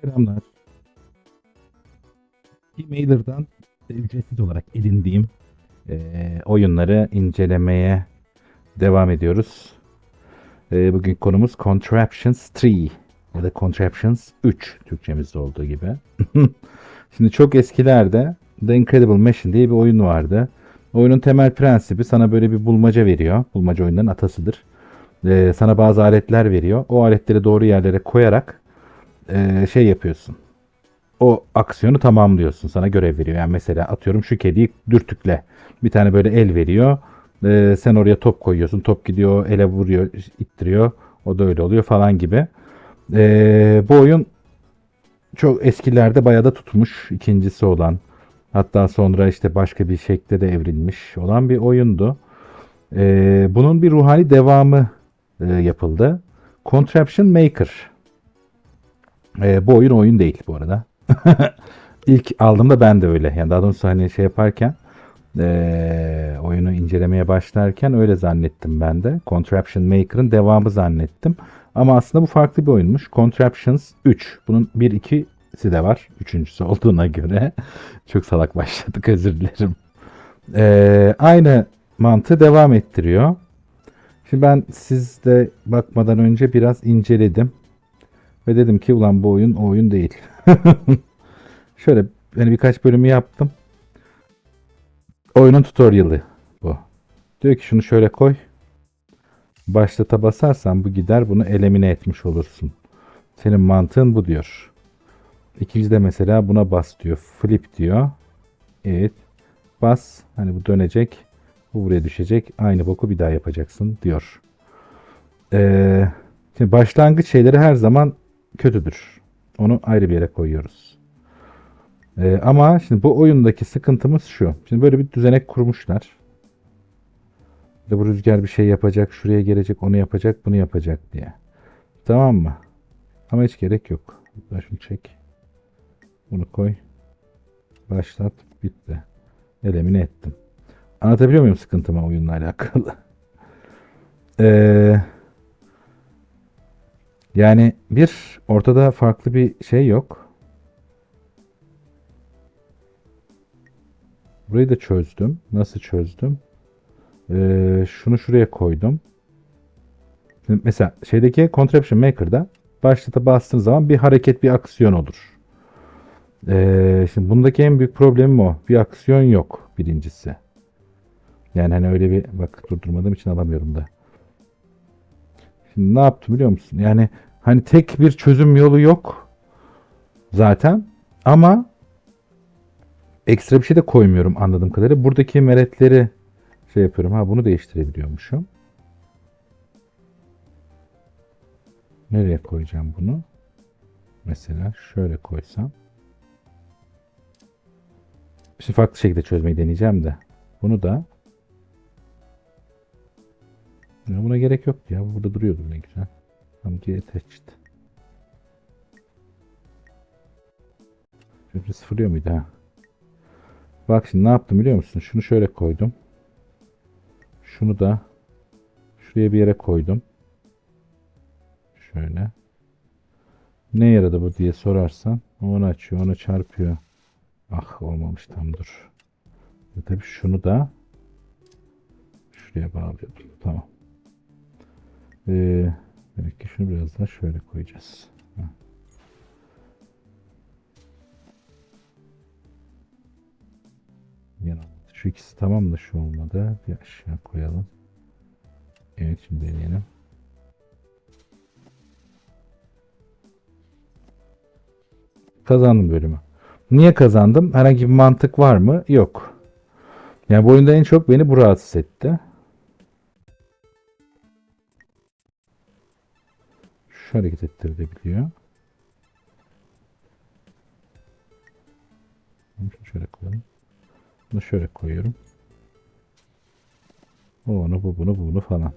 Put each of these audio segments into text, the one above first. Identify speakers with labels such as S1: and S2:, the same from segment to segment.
S1: Selamlar. Emailer'dan ücretsiz olarak edindiğim eee, oyunları incelemeye devam ediyoruz. Eee bugün konumuz Contraptions 3 ya da Contraptions 3 Türkçemizde olduğu gibi. Şimdi çok eskilerde The Incredible Machine diye bir oyun vardı. Oyunun temel prensibi sana böyle bir bulmaca veriyor. Bulmaca oyunların atasıdır. Eee, sana bazı aletler veriyor. O aletleri doğru yerlere koyarak eee, şey yapıyorsun. O aksiyonu tamamlıyorsun. Sana görev veriyor. Yani mesela atıyorum şu kediyi dürtükle. Bir tane böyle el veriyor. Eee, sen oraya top koyuyorsun. Top gidiyor ele vuruyor, ittiriyor. O da öyle oluyor falan gibi. Eee, bu oyun çok eskilerde bayağı da tutmuş. ikincisi olan. Hatta sonra işte başka bir şekilde de evrilmiş olan bir oyundu. Bunun bir ruhani devamı yapıldı. Contraption Maker. Ee, bu oyun oyun değil bu arada. İlk aldığımda ben de öyle. Yani daha doğrusu hani şey yaparken ee, oyunu incelemeye başlarken öyle zannettim ben de. Contraption Maker'ın devamı zannettim. Ama aslında bu farklı bir oyunmuş. Contraptions 3. Bunun 1 2'si de var. Üçüncüsü olduğuna göre. Çok salak başladık özür dilerim. Ee, aynı mantığı devam ettiriyor. Şimdi ben sizde bakmadan önce biraz inceledim. Ve dedim ki ulan bu oyun o oyun değil. Şöyle hani birkaç bölümü yaptım. Oyunun tutorial'ı bu. Diyor ki şunu şöyle koy. Başlata basarsan bu gider bunu elemine etmiş olursun. Senin mantığın bu diyor. İkincide mesela buna bas diyor. Flip diyor. Evet. Bas. Hani bu dönecek. Bu buraya düşecek. Aynı boku bir daha yapacaksın diyor. Ee, şimdi başlangıç şeyleri her zaman kötüdür. Onu ayrı bir yere koyuyoruz. Ee, ama şimdi bu oyundaki sıkıntımız şu. Şimdi böyle bir düzenek kurmuşlar. İşte bu rüzgar bir şey yapacak, şuraya gelecek, onu yapacak, bunu yapacak diye. Tamam mı? Ama hiç gerek yok. Şunu çek. Bunu koy. Başlat. Bitti. Elemine ettim. Anlatabiliyor muyum sıkıntımı oyunla alakalı? Eee yani bir ortada farklı bir şey yok. Burayı da çözdüm. Nasıl çözdüm? Ee, şunu şuraya koydum. Şimdi mesela şeydeki Contraption Maker'da başlata bastığın zaman bir hareket, bir aksiyon olur. Ee, şimdi bundaki en büyük problemim o. Bir aksiyon yok birincisi. Yani hani öyle bir bak durdurmadığım için alamıyorum da. Şimdi ne yaptım biliyor musun? Yani hani tek bir çözüm yolu yok zaten ama ekstra bir şey de koymuyorum anladığım kadarıyla. Buradaki meretleri şey yapıyorum. Ha bunu değiştirebiliyormuşum. Nereye koyacağım bunu? Mesela şöyle koysam. Şimdi farklı şekilde çözmeyi deneyeceğim de. Bunu da ya buna gerek yoktu ya. Bu Burada duruyordu ne güzel. Geri teçhit. Şöyle sıfırlıyor muydu ha? Bak şimdi ne yaptım biliyor musun? Şunu şöyle koydum. Şunu da şuraya bir yere koydum. Şöyle. Ne yaradı bu diye sorarsan onu açıyor, onu çarpıyor. Ah olmamış tam dur. Ve tabii şunu da şuraya bağlıyordum. Tamam. Ee, demek ki şunu biraz daha şöyle koyacağız. Heh. Şu ikisi tamam da şu olmadı. Bir aşağı koyalım. Evet şimdi deneyelim. Kazandım bölümü. Niye kazandım? Herhangi bir mantık var mı? Yok. Yani bu oyunda en çok beni bu rahatsız etti. Şu hareket ettirilebiliyor. Şunu şöyle koyalım. Bunu şöyle koyuyorum. O onu, bu bunu, bu bunu falan.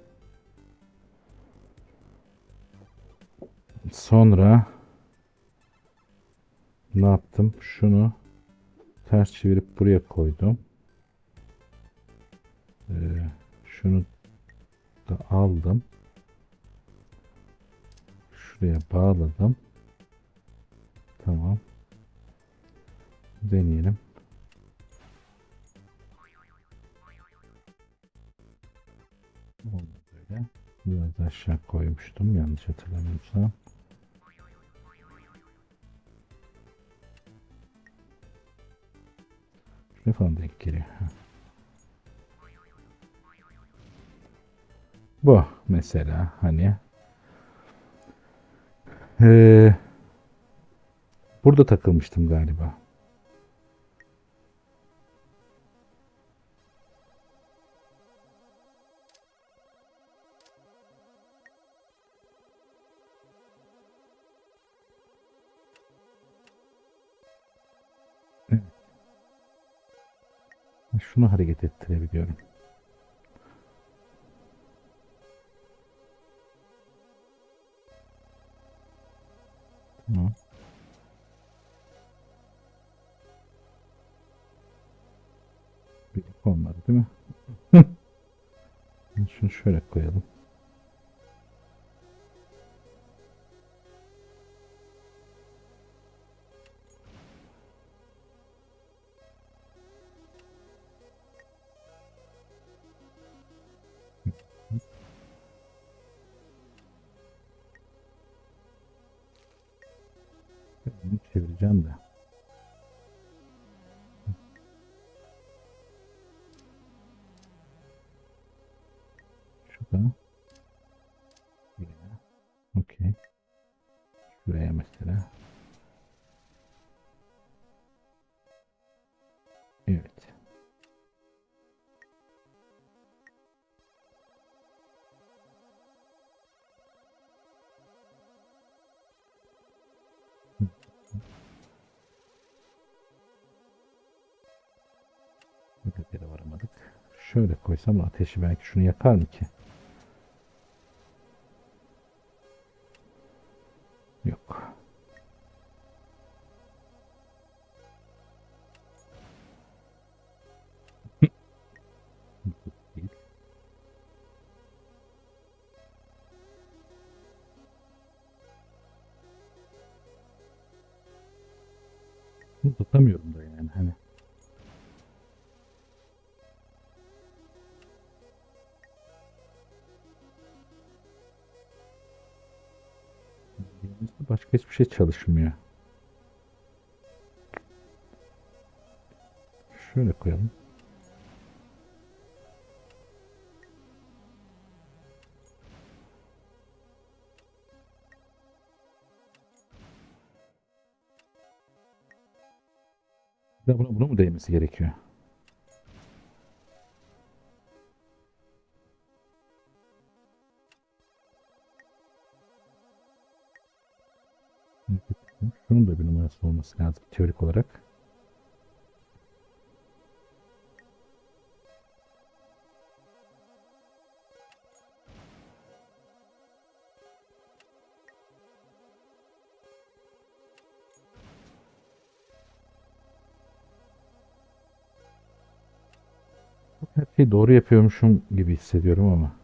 S1: Sonra ne yaptım? Şunu ters çevirip buraya koydum. Ee, şunu da aldım. Şuraya bağladım. Tamam. Deneyelim. Oldu böyle. Biraz aşağı koymuştum yanlış hatırlamıyorsam. Ne falan denk geliyor. Bu mesela hani Ee, burada takılmıştım galiba. Şunu hareket ettirebiliyorum. Tamam. Bir olmadı değil mi? Şunu şöyle koyalım. Şöyle koysam ateşi belki şunu yakar mı ki? Başka hiçbir şey çalışmıyor. Şöyle koyalım. Bir de buna, buna mı değmesi gerekiyor? Şunun da bir numarası olması lazım teorik olarak. Her şeyi doğru yapıyormuşum gibi hissediyorum ama.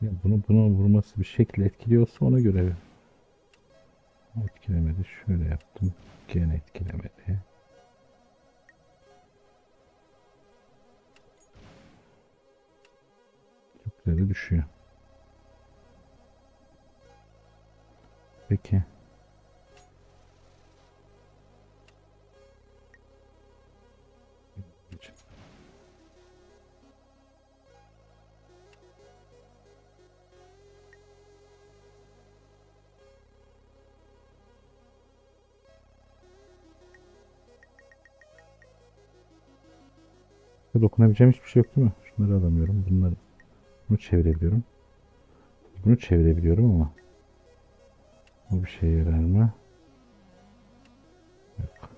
S1: Ya bunu buna vurması bir şekilde etkiliyorsa ona göre etkilemedi. Şöyle yaptım. Gene etkilemedi. Çok güzel düşüyor. Peki. Başka dokunabileceğim hiçbir şey yok değil mi? Şunları alamıyorum. Bunları bunu çevirebiliyorum. Bunu çevirebiliyorum ama bu bir şeye yarar mı? Yok.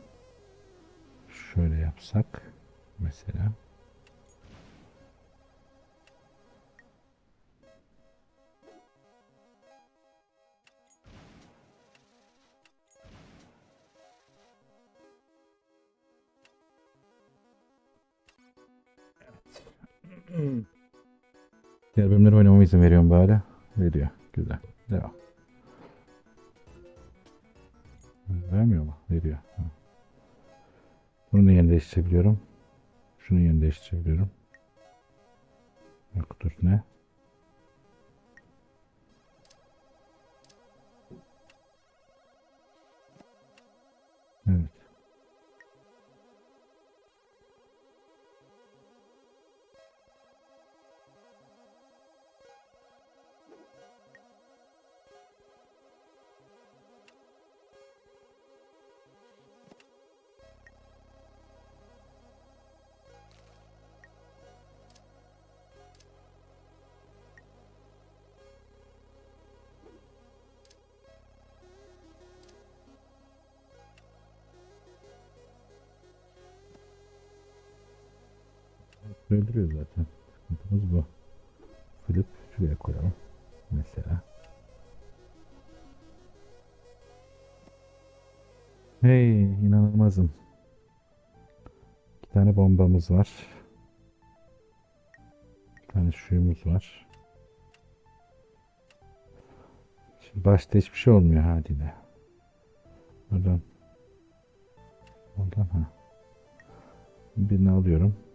S1: Şöyle yapsak mesela. Diğer bölümleri oynamama izin veriyorum bari. Veriyor. Güzel. Devam. Vermiyor mu? Veriyor. Ha. Bunu da yerini değiştirebiliyorum. Şunu yerini değiştirebiliyorum. Yok dur ne? Öldürüyor zaten. Sıkıntımız bu. Flip şuraya koyalım. Mesela. Hey inanılmazım. İki tane bombamız var. Bir tane suyumuz var. Şimdi başta hiçbir şey olmuyor haliyle. Oradan. Oradan ha. Birini alıyorum.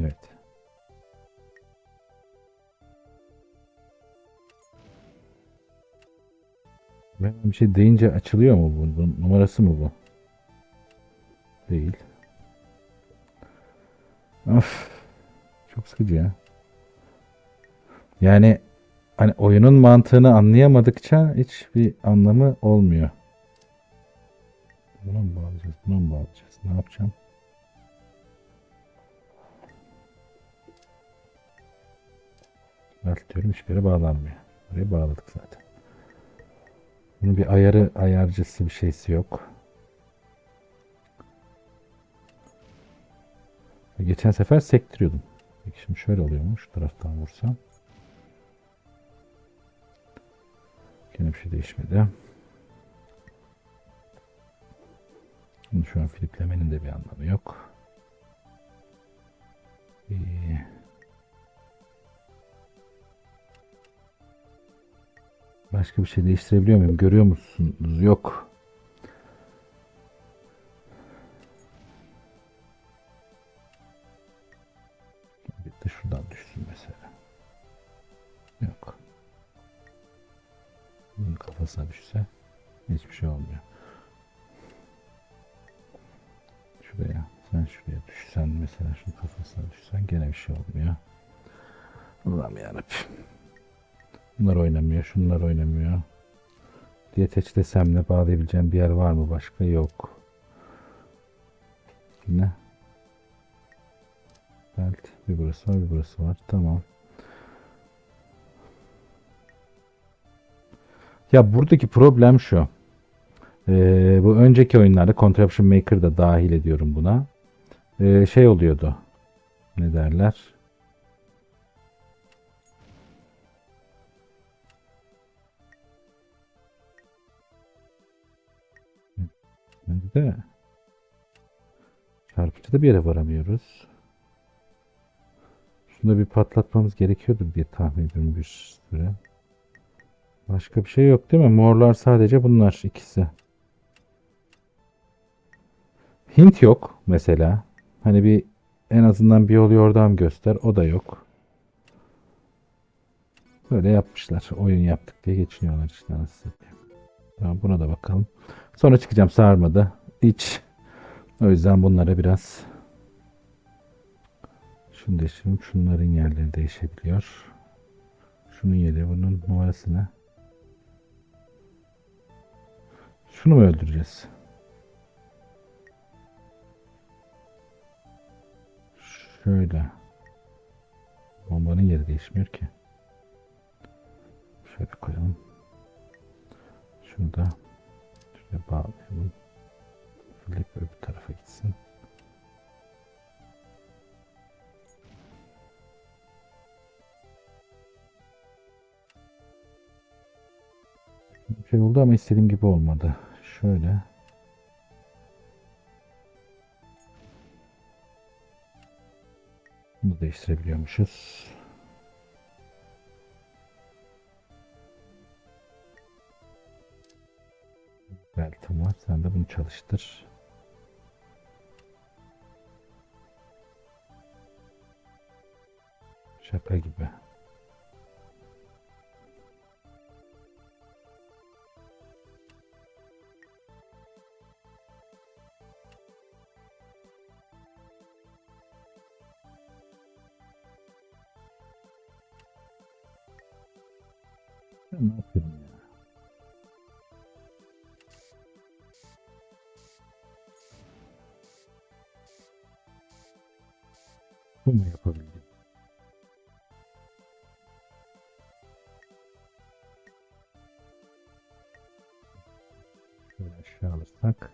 S1: Evet. Ben bir şey deyince açılıyor mu bu? Bunun numarası mı bu? Değil. Of. Çok sıkıcı ya. Yani hani oyunun mantığını anlayamadıkça hiçbir anlamı olmuyor. Buna mı bağlayacağız? Buna mı bağlayacağız? Ne yapacağım? Alt diyorum hiçbir yere bağlanmıyor. Buraya bağladık zaten. Bunun bir ayarı ayarcısı bir şeysi yok. Geçen sefer sektiriyordum. Peki şimdi şöyle oluyor mu? Şu taraftan vursam. Yine bir şey değişmedi. Şimdi şu an filiplemenin de bir anlamı yok. Başka bir şey değiştirebiliyor muyum? Görüyor musunuz? Yok. Bunlar oynamıyor, şunlar oynamıyor. Diyeteç desemle bağlayabileceğim bir yer var mı başka? Yok. Ne? Belt. Bir burası var, bir burası var. Tamam. Ya buradaki problem şu. Ee, bu önceki oyunlarda Contraption Maker da dahil ediyorum buna. Ee, şey oluyordu. Ne derler? Nerede? Çarpıcıda bir yere varamıyoruz. Şunu da bir patlatmamız gerekiyordur diye tahmin ediyorum bir süre. Başka bir şey yok değil mi? Morlar sadece bunlar ikisi. Hint yok mesela. Hani bir en azından bir yol yordam göster. O da yok. Böyle yapmışlar. Oyun yaptık diye geçiniyorlar işte nasıl satayım. Tamam buna da bakalım. Sonra çıkacağım sarmada. İç. O yüzden bunlara biraz şunu değiştirelim. Şunların yerleri değişebiliyor. Şunun yeri bunun numarası? Şunu mu öldüreceğiz? Şöyle. Bombanın yeri değişmiyor ki. Şöyle koyalım. Şurada. Şuraya bağlayalım. Flip öbür tarafa gitsin. Şey oldu ama istediğim gibi olmadı. Şöyle. Bunu değiştirebiliyormuşuz. Beltim var. Sen de bunu çalıştır. Şaka gibi. Bu mu yapabildim? Şöyle aşağı alırsak.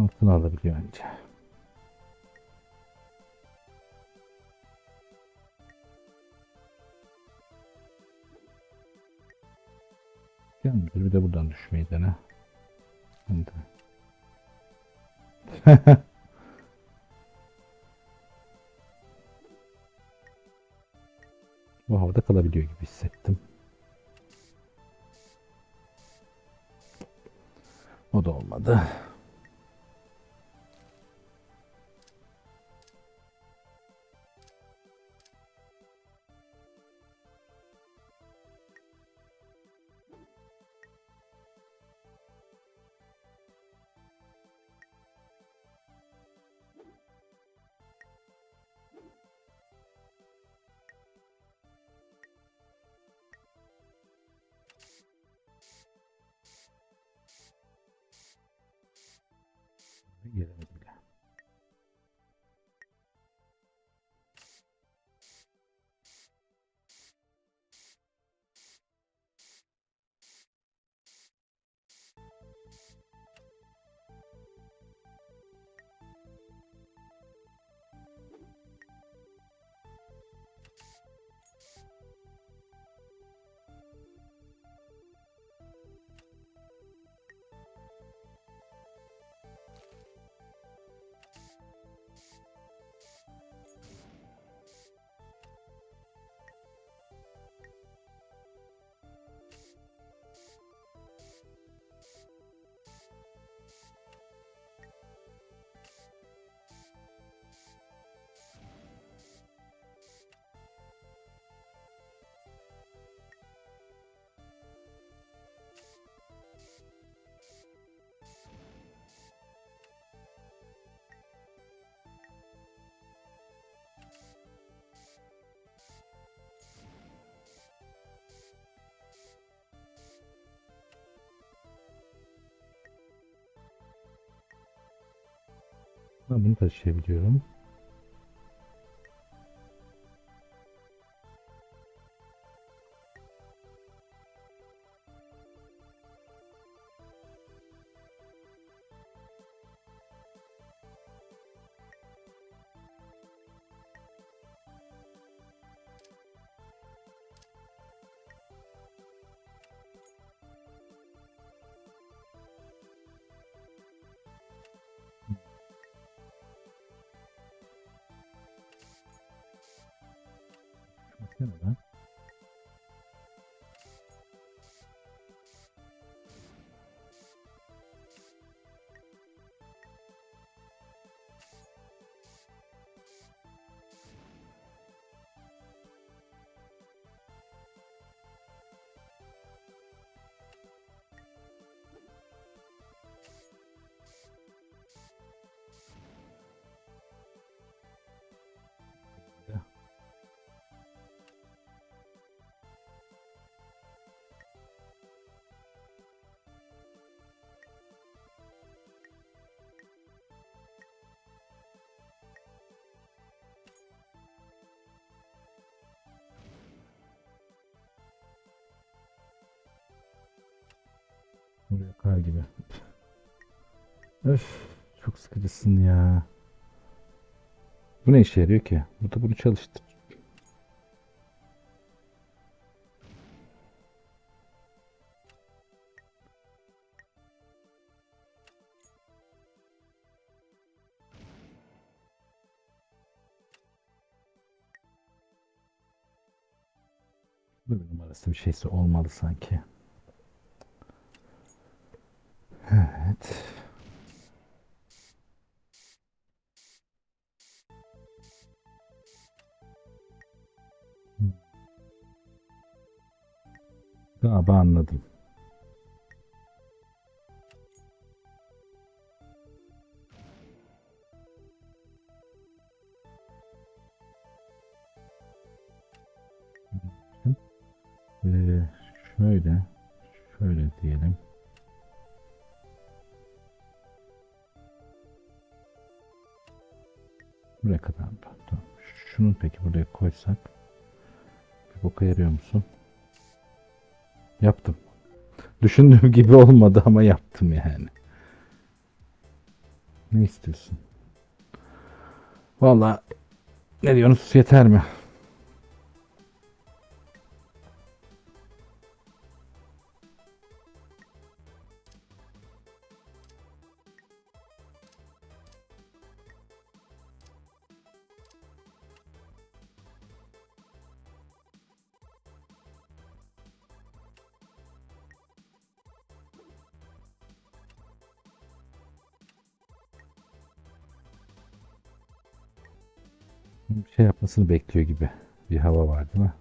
S1: Altına alabiliyor önce. Gel bir de buradan düşmeyi dene. Hadi. Bu havada kalabiliyor gibi hissettim. O da olmadı. Gidelim. Bunu taşıyabiliyorum. Canadá Oraya kar gibi. Öf, çok sıkıcısın ya. Bu ne işe yarıyor ki? Bu da bunu çalıştır. Bir numarası bir şeysi olmalı sanki. Galiba anladım. Düşündüğüm gibi olmadı ama yaptım yani. Ne istiyorsun? Vallahi ne diyorsunuz yeter mi? Yapmasını bekliyor gibi bir hava var değil mi?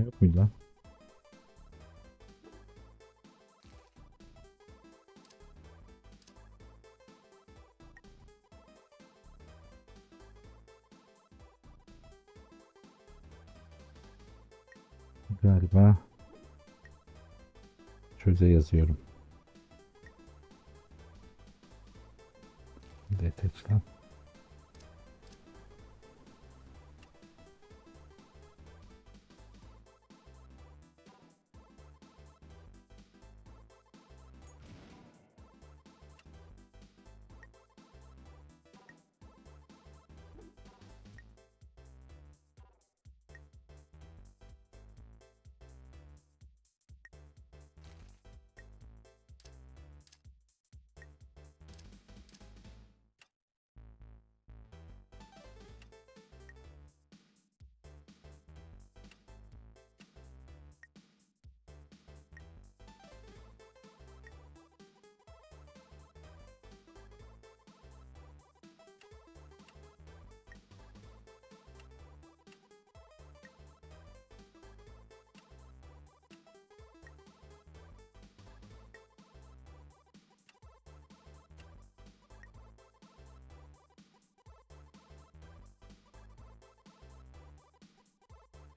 S1: Ya yok muydu lan? Galiba çöze yazıyorum. Detach.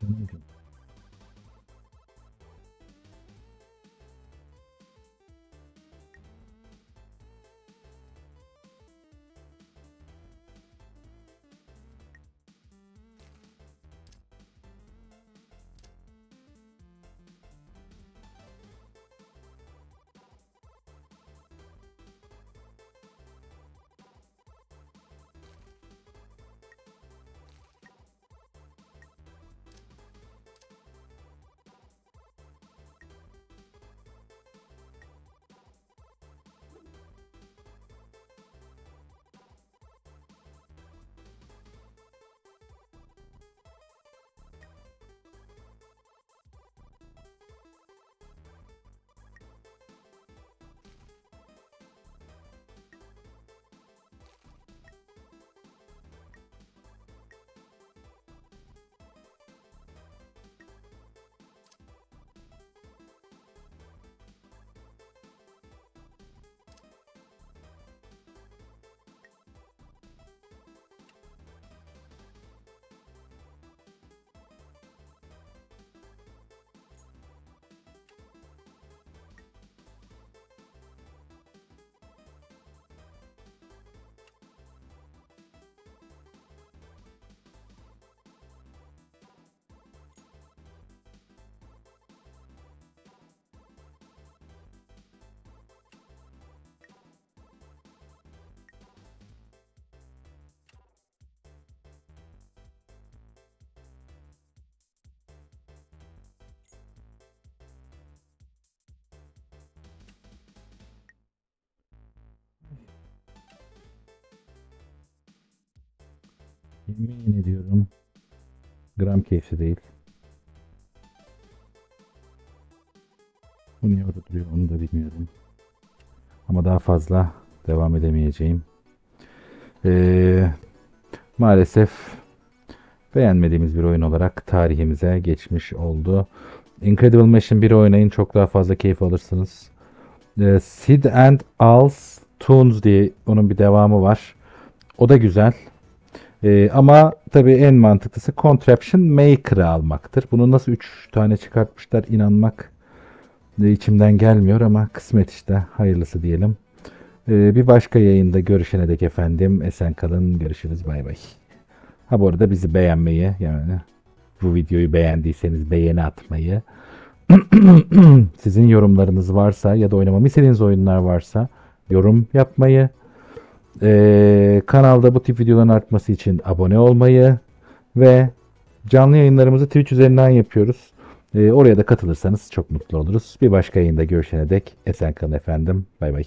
S1: You're welcome. Yemin ediyorum. Gram keyifli değil. Bu niye orada duruyor onu da bilmiyorum. Ama daha fazla devam edemeyeceğim. Ee, maalesef beğenmediğimiz bir oyun olarak tarihimize geçmiş oldu. Incredible Machine 1 oynayın çok daha fazla keyif alırsınız. Ee, Sid and Al's Toons diye onun bir devamı var. O da güzel. Ee, ama tabii en mantıklısı Contraption Maker'ı almaktır. Bunu nasıl 3 tane çıkartmışlar inanmak de içimden gelmiyor ama kısmet işte hayırlısı diyelim. Ee, bir başka yayında görüşene dek efendim esen kalın görüşürüz bay bay. Ha bu arada bizi beğenmeyi yani bu videoyu beğendiyseniz beğeni atmayı sizin yorumlarınız varsa ya da oynamamı istediğiniz oyunlar varsa yorum yapmayı ee, kanalda bu tip videoların artması için abone olmayı ve canlı yayınlarımızı Twitch üzerinden yapıyoruz. Ee, oraya da katılırsanız çok mutlu oluruz. Bir başka yayında görüşene dek esen kalın efendim. Bay bay.